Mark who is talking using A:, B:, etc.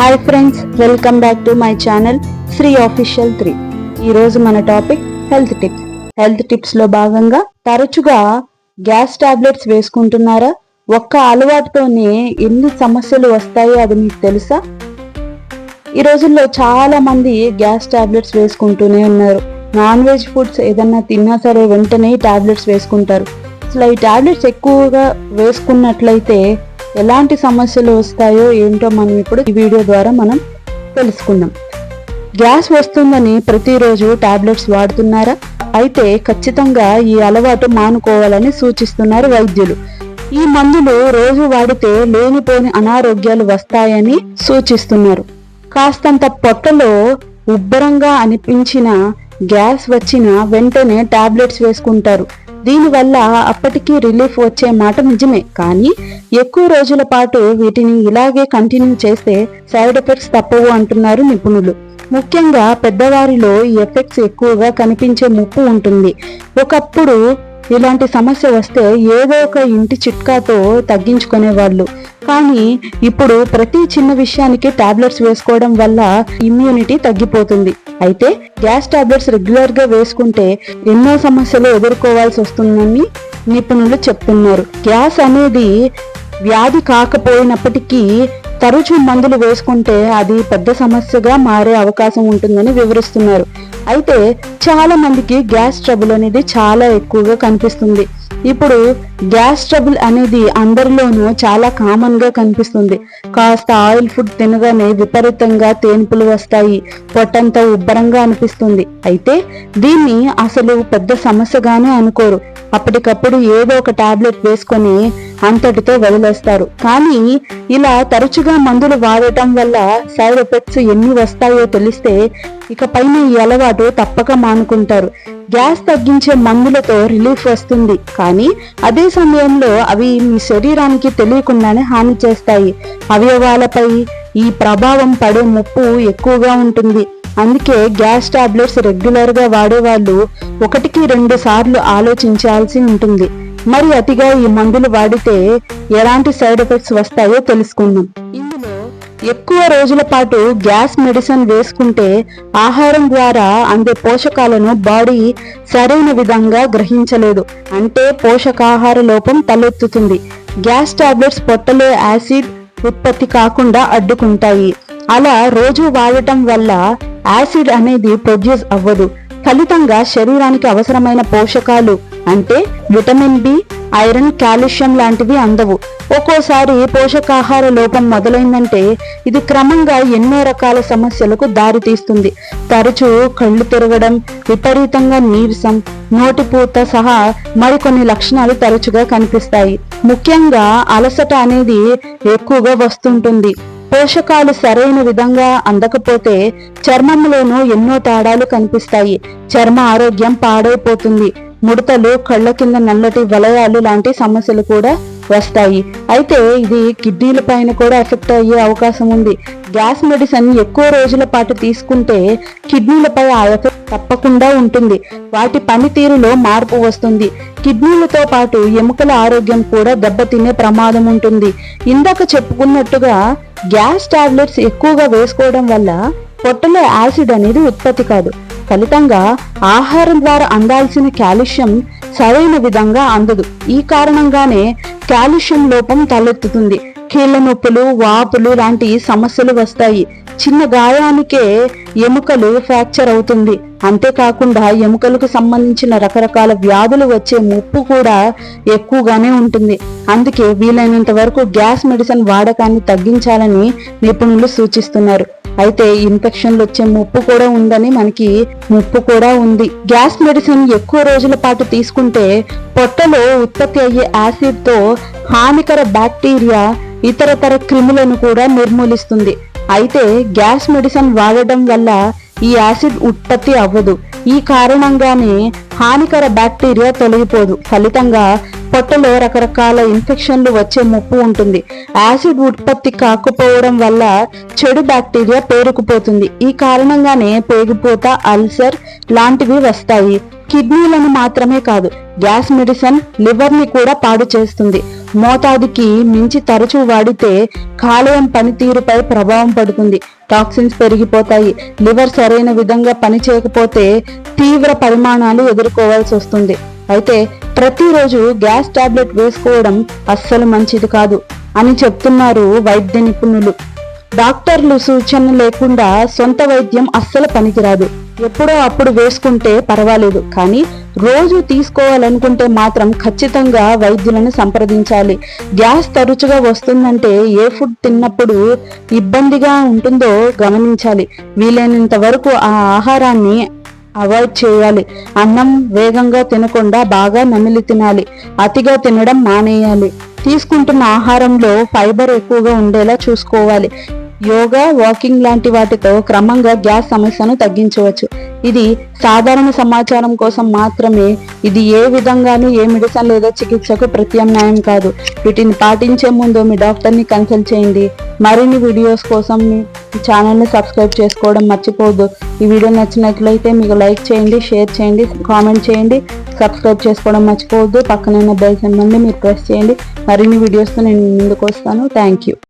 A: Hi friends welcome back to my channel Shri official three ఈరోజు మన topic health tips health టిప్స్లో భాగంగా తరచుగా గ్యాస్ టాబ్లెట్స్ వేసుకుంటున్నారా? ఒక్క అలవాటుతోనే ఎన్ని సమస్యలు వస్తాయో అది మీకు తెలుసా? ఈ రోజుల్లో చాలా మంది గ్యాస్ టాబ్లెట్స్ వేసుకుంటూనే ఉన్నారు. నాన్ వెజ్ ఫుడ్స్ ఏదన్నా తిన్నా సరే వెంటనే టాబ్లెట్స్ వేసుకుంటారు. అసలు ఈ టాబ్లెట్స్ ఎక్కువగా వేసుకున్నట్లయితే ఎలాంటి సమస్యలు వస్తాయో ఏంటో మనం ఇప్పుడు ఈ వీడియో ద్వారా మనం తెలుసుకుందాం. గ్యాస్ వస్తుందని ప్రతిరోజు టాబ్లెట్స్ వాడుతున్నారా? అయితే ఖచ్చితంగా ఈ అలవాటు మానుకోవాలని సూచిస్తున్నారు వైద్యులు. ఈ మందులు రోజు వాడితే లేనిపోని అనారోగ్యాలు వస్తాయని సూచిస్తున్నారు. కాస్తంత పొట్టలో ఉబ్బరంగా అనిపించిన గ్యాస్ వచ్చిన వెంటనే టాబ్లెట్స్ వేసుకుంటారు. దీనివల్ల అప్పటికీ రిలీఫ్ వచ్చే మాట నిజమే. కానీ ఎక్కువ రోజుల పాటు వీటిని ఇలాగే కంటిన్యూ చేస్తే సైడ్ ఎఫెక్ట్స్ తప్పవు అంటున్నారు నిపుణులు. ముఖ్యంగా పెద్దవారిలో ఈ ఎఫెక్ట్స్ ఎక్కువగా కనిపించే ముప్పు ఉంటుంది. ఒకప్పుడు ఇలాంటి సమస్య వస్తే ఏదో ఒక ఇంటి చిట్కాతో తగ్గించుకునేవాళ్ళు. కానీ ఇప్పుడు ప్రతి చిన్న విషయానికి టాబ్లెట్స్ వేసుకోవడం వల్ల ఇమ్యూనిటీ తగ్గిపోతుంది. అయితే గ్యాస్ టాబ్లెట్స్ రెగ్యులర్గా వేసుకుంటే ఎన్నో సమస్యలు ఎదుర్కోవాల్సి వస్తుందని నిపుణులు చెప్తున్నారు. గ్యాస్ అనేది వ్యాధి కాకపోయినప్పటికీ తరచూ మందులు వేసుకుంటే అది పెద్ద సమస్యగా మారే అవకాశం ఉంటుందని వివరిస్తున్నారు. అయితే చాలా మందికి గ్యాస్ ట్రబుల్ అనేది చాలా ఎక్కువగా కనిపిస్తుంది. ఇప్పుడు గ్యాస్ ట్రబుల్ అనేది అందరిలోనూ చాలా కామన్గా కనిపిస్తుంది. కాస్త ఆయిల్ ఫుడ్ తినగానే విపరీతంగా తేన్పులు వస్తాయి పొట్టంతా ఉబ్బరంగా అనిపిస్తుంది. అయితే దీన్ని అసలు పెద్ద సమస్యగానే అనుకోరు. అప్పటికప్పుడు ఏదో ఒక టాబ్లెట్ వేసుకొని అంతటితో వదిలేస్తారు. కానీ ఇలా తరచుగా మందులు వాడటం వల్ల సైడ్ ఎఫెక్ట్స్ ఎన్ని వస్తాయో తెలిస్తే ఇక పైన ఈ అలవాటు తప్పక మానుకుంటారు. గ్యాస్ తగ్గించే మందులతో రిలీఫ్ వస్తుంది. కానీ అదే సమయంలో అవి మీ శరీరానికి తెలియకుండానే హాని చేస్తాయి. అవయవాలపై ఈ ప్రభావం పడే ముప్పు ఎక్కువగా ఉంటుంది. అందుకే గ్యాస్ టాబ్లెట్స్ రెగ్యులర్గా వాడేవాళ్ళు ఒకటికి రెండు సార్లు ఆలోచించాల్సి ఉంటుంది. మరి అతిగా ఈ మందులు వాడితే ఎలాంటి సైడ్ ఎఫెక్ట్స్ వస్తాయో తెలుసుకుందాం. ఇందులో ఎక్కువ రోజుల పాటు గ్యాస్ మెడిసిన్ వేసుకుంటే ఆహారం ద్వారా అందే పోషకాలను బాడీ సరైన విధంగా గ్రహించలేదు. అంటే పోషకాహార లోపం తలెత్తుతుంది. గ్యాస్ టాబ్లెట్స్ పొట్టలో యాసిడ్ ఉత్పత్తి కాకుండా అడ్డుకుంటాయి. అలా రోజు వాడటం వల్ల యాసిడ్ అనేది ప్రొడ్యూస్ అవ్వదు. ఫలితంగా శరీరానికి అవసరమైన పోషకాలు అంటే విటమిన్ బి ఐరన్ కాల్షియం లాంటివి అందవు. ఒక్కోసారి పోషకాహార లోపం మొదలైందంటే ఇది క్రమంగా ఎన్నో రకాల సమస్యలకు దారితీస్తుంది. తరచూ కళ్ళు తిరగడం విపరీతంగా నీరసం నోటిపూత సహా మరికొన్ని లక్షణాలు తరచుగా కనిపిస్తాయి. ముఖ్యంగా అలసట అనేది ఎక్కువగా వస్తుంటుంది. పోషకాలు సరైన విధంగా అందకపోతే చర్మంలోనూ ఎన్నో తేడాలు కనిపిస్తాయి. చర్మ ఆరోగ్యం పాడైపోతుంది. ముడతలు కళ్ళ కింద నల్లటి వలయాలు లాంటి సమస్యలు కూడా వస్తాయి. అయితే ఇది కిడ్నీల పైన కూడా ఎఫెక్ట్ అయ్యే అవకాశం ఉంది. గ్యాస్ మెడిసిన్ ఎక్కువ రోజుల పాటు తీసుకుంటే కిడ్నీలపై ఆ ఎఫెక్ట్ తప్పకుండా ఉంటుంది. వాటి పనితీరులో మార్పు వస్తుంది. కిడ్నీలతో పాటు ఎముకల ఆరోగ్యం కూడా దెబ్బతినే ప్రమాదం ఉంటుంది. ఇందాక చెప్పుకున్నట్టుగా గ్యాస్ టాబ్లెట్స్ ఎక్కువగా వేసుకోవడం వల్ల పొట్టలో యాసిడ్ అనేది ఉత్పత్తి కాదు. ఫలితంగా ఆహారం ద్వారా అందాల్సిన కాల్షియం సరైన విధంగా అందదు. ఈ కారణంగానే కాల్షియం లోపం తలెత్తుతుంది. కీళ్ళ నొప్పులు వాపులు లాంటి సమస్యలు వస్తాయి. చిన్న గాయానికే ఎముకలు ఫ్రాక్చర్ అవుతుంది. అంతేకాకుండా ఎముకలకు సంబంధించిన రకరకాల వ్యాధులు వచ్చే ముప్పు కూడా ఎక్కువగానే ఉంటుంది. అందుకే వీలైనంత వరకు గ్యాస్ మెడిసిన్ వాడకాన్ని తగ్గించాలని నిపుణులు సూచిస్తున్నారు. అయితే ఇన్ఫెక్షన్లు వచ్చే ముప్పు కూడా ఉందని మనకి ముప్పు కూడా ఉంది. గ్యాస్ మెడిసిన్ ఎక్కువ రోజుల పాటు తీసుకుంటే పొట్టలో ఉత్పత్తి అయ్యే యాసిడ్తో హానికర బ్యాక్టీరియా ఇతరతర క్రిములను కూడా నిర్మూలిస్తుంది. అయితే గ్యాస్ మెడిసిన్ వాడడం వల్ల ఈ యాసిడ్ ఉత్పత్తి అవ్వదు. ఈ కారణంగానే హానికర బ్యాక్టీరియా తొలగిపోదు. ఫలితంగా పొట్టలో రకరకాల ఇన్ఫెక్షన్లు వచ్చే ముప్పు ఉంటుంది. యాసిడ్ ఉత్పత్తి కాకపోవడం వల్ల చెడు బ్యాక్టీరియా పేరుకుపోతుంది. ఈ కారణంగానే పేగిపోత అల్సర్ లాంటివి వస్తాయి. కిడ్నీలను మాత్రమే కాదు గ్యాస్ మెడిసిన్ లివర్ని కూడా పాడు చేస్తుంది. మోతాదుకి మించి తరచూ వాడితే కాలేయం పనితీరుపై ప్రభావం పడుతుంది. టాక్సిన్స్ పెరిగిపోతాయి. లివర్ సరైన విధంగా పనిచేయకపోతే తీవ్ర పరిమాణాలు ఎదుర్కోవాల్సి వస్తుంది. అయితే ప్రతిరోజు గ్యాస్ టాబ్లెట్ వేసుకోవడం అస్సలు మంచిది కాదు అని చెప్తున్నారు వైద్య నిపుణులు. డాక్టర్లు సూచన లేకుండా సొంత వైద్యం అస్సలు పనికిరాదు. ఎప్పుడో అప్పుడు వేసుకుంటే పర్వాలేదు. కానీ రోజు తీసుకోవాలనుకుంటే మాత్రం ఖచ్చితంగా వైద్యులను సంప్రదించాలి. గ్యాస్ తరచుగా వస్తుందంటే ఏ ఫుడ్ తిన్నప్పుడు ఇబ్బందిగా ఉంటుందో గమనించాలి. వీలైనంత వరకు ఆ ఆహారాన్ని అవాయిడ్ చేయాలి. అన్నం వేగంగా తినకుండా బాగా నమిలి తినాలి. అతిగా తినడం మానేయాలి. తీసుకుంటున్న ఆహారంలో ఫైబర్ ఎక్కువగా ఉండేలా చూసుకోవాలి. యోగా వాకింగ్ లాంటి వాటితో క్రమంగా గ్యాస్ సమస్యను తగ్గించవచ్చు. ఇది సాధారణ సమాచారం కోసం మాత్రమే. ఇది ఏ విధంగానూ ఏ మెడిసిన్ లేదా చికిత్సకు ప్రత్యామ్నాయం కాదు. వీటిని పాటించే ముందు మీ డాక్టర్ని కన్సల్ట్ చేయండి. మరిన్ని వీడియోస్ కోసం మీ ఛానల్ని సబ్స్క్రైబ్ చేసుకోవడం మర్చిపోవద్దు. ఈ వీడియో నచ్చినట్లయితే మీకు లైక్ చేయండి షేర్ చేయండి కామెంట్ చేయండి సబ్స్క్రైబ్ చేసుకోవడం మర్చిపోవద్దు. పక్కనున్న బెల్ సింబల్ని మీరు ప్రెస్ చేయండి. మరిన్ని వీడియోస్తో నేను ముందుకు వస్తాను. Thank you.